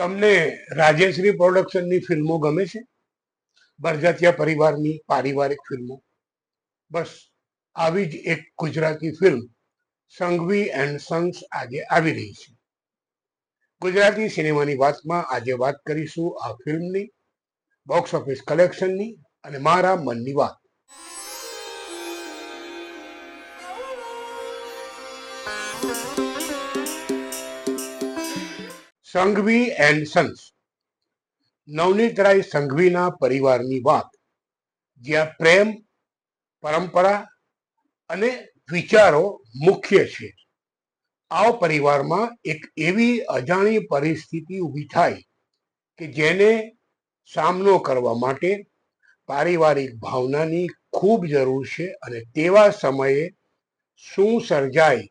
તમને રાજેશ્રી પ્રોડક્શનની ફિલ્મો ગમે છે? બરજાતિયા પરિવારની પારિવારિક ફિલ્મો. બસ, આવી જ એક Gujarati film, Sanghavi and sons, આજે આવી રહી છે. ગુજરાતી સિનેમાની વાતમાં આજે વાત કરીશું આ ફિલ્મની, બોક્સ ઓફિસ કલેક્શનની અને મારા મનની વાત. સંઘવી એન્ડ સન્સ નવનીતરાય સંઘવીના પરિવારની વાત. જ્યાં પ્રેમ, પરંપરા અને વિચારો મુખ્ય છે. આ પરિવારમાં એક એવી અજાણી પરિસ્થિતિ ઊભી થાય કે જેને સામનો કરવા માટે પારિવારિક ભાવનાની ખૂબ જરૂર છે અને તેવા સમયે શું સર્જાય,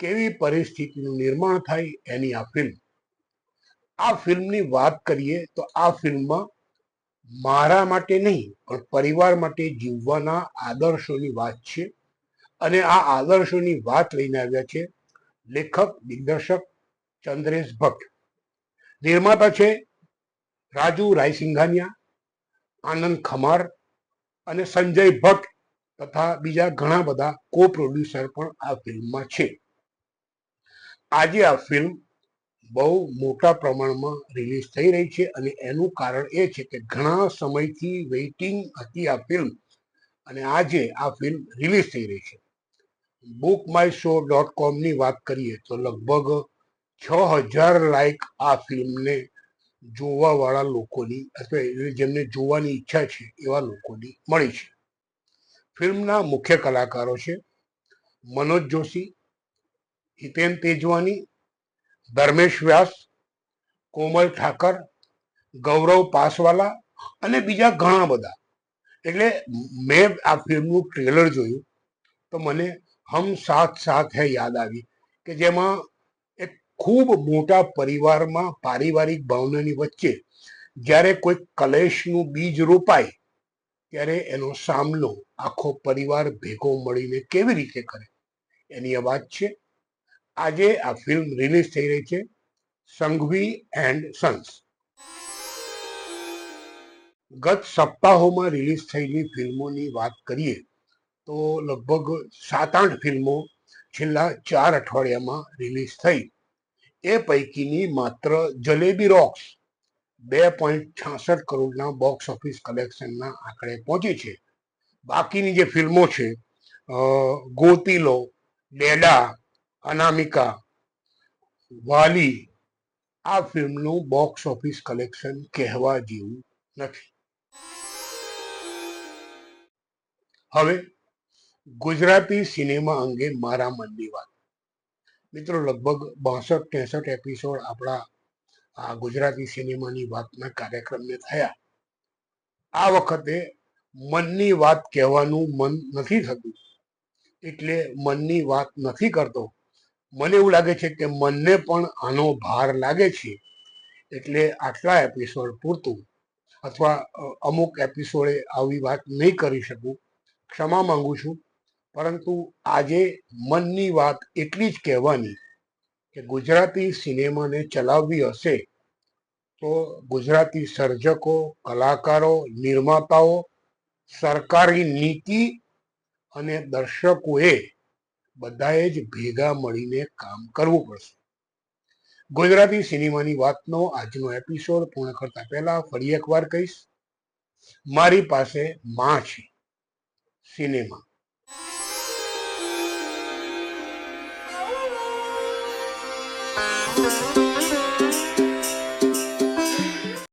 કેવી પરિસ્થિતિનું નિર્માણ થાય એની આ ફિલ્મ આ ફિલ્મની વાત કરીએ તો આ ફિલ્મમાં મારા માટે નહીં, પણ પરિવાર માટે જીવવાના આદર્શોની વાત છે. અને આ આદર્શોની વાત લઈને આવ્યા છે લેખક, દિગ્દર્શક ચંદ્રેશ ભટ્ટ. નિર્માતા છે રાજુ રાયસિંઘાનિયા, આનંદ ખમાર અને સંજય ભટ્ટ તથા બીજા ઘણા બધા કો પ્રોડ્યુસર પણ આ ફિલ્મમાં છે. આજે આ ફિલ્મ બહુ મોટા પ્રમાણમાં રિલીઝ થઈ રહી છે અને એનું કારણ એ છે કે ઘણા સમયથી વેઇટિંગ હતી આ ફિલ્મ અને આજે આ ફિલ્મ રિલીઝ થઈ રહી છે. બુક માય શો ડોટ કોમની વાત કરીએ તો લગભગ છ હજાર લાઇક આ ફિલ્મને જોવાવાળા લોકોની અથવા જેમને જોવાની ઈચ્છા છે એવા લોકોની મળી છે. ફિલ્મના મુખ્ય કલાકારો છે મનોજ જોશી, હિતેન તેજવાની ધર્મેશ વ્યાસ, કોમલ ઠાકર, ગૌરવ પાસવાલા અને બીજા ઘણા બધા. એટલે મેં આ ફિલ્મનું ટ્રેલર જોયું તો મને હમ સાથ સાથ હે યાદ આવી કે જેમાં એક ખૂબ મોટા પરિવારમાં પારિવારિક ભાવનાની વચ્ચે જ્યારે કોઈ કલેશનું બીજ રોપાય ત્યારે એનો સામનો આખો પરિવાર ભેગો મળીને કેવી રીતે કરે? એની આ વાત છે. આજે આ ફિલ્મ રિલીઝ થઈ રહી છે, સંઘવી એન્ડ સન્સ ગત સપ્તાહોમાં રિલીઝ થયેલી ફિલ્મોની વાત કરીએ, તો લગભગ સાત આઠ ફિલ્મો છેલ્લા ચાર અઠવાડિયામાં રિલીઝ થઈ. એ પૈકીની માત્ર જલેબી રોક્સ બે પોઈન્ટ છાસઠ કરોડના બોક્સ ઓફિસ કલેક્શનના આંકડે પહોંચી છે. બાકીની જે ફિલ્મો છે ગોતીલો, ડેડા અનામિકા વાલી આ ફિલ્મનું બોક્સ ઓફિસ કલેક્શન કહેવા જેવું નથી. હવે ગુજરાતી સિનેમા અંગે મારા મનની વાત. મિત્રો, લગભગ બાસઠ, ત્રેસઠ એપિસોડ આપણા આ ગુજરાતી સિનેમાની વાતના કાર્યક્રમને થયા. આ વખતે મનની વાત કહેવાનું મન નથી થતું. એટલે મનની વાત નથી કરતો. મને એવું લાગે છે કે મનને પણ આનો ભાર લાગે છે. એટલે આટલા એપિસોડ પૂરતું. અથવા અમુક એપિસોડે આવી વાત નહીં કરી શકું. ક્ષમા માંગુ છું. પરંતુ આજે મનની વાત એટલી જ કહેવાની કે ગુજરાતી સિનેમાને ચલાવવી હશે તો ગુજરાતી સર્જકો, કલાકારો, નિર્માતાઓ, સરકારી નીતિ અને દર્શકોએ બધાએ જ ભેગા મળીને કામ કરવું પડશે. ગુજરાતી સિનેમાની વાતનો આજનો એપિસોડ પૂર્ણ કરતા પહેલા ફરી એકવાર કહીશ. મારી પાસે માં છે સિનેમા.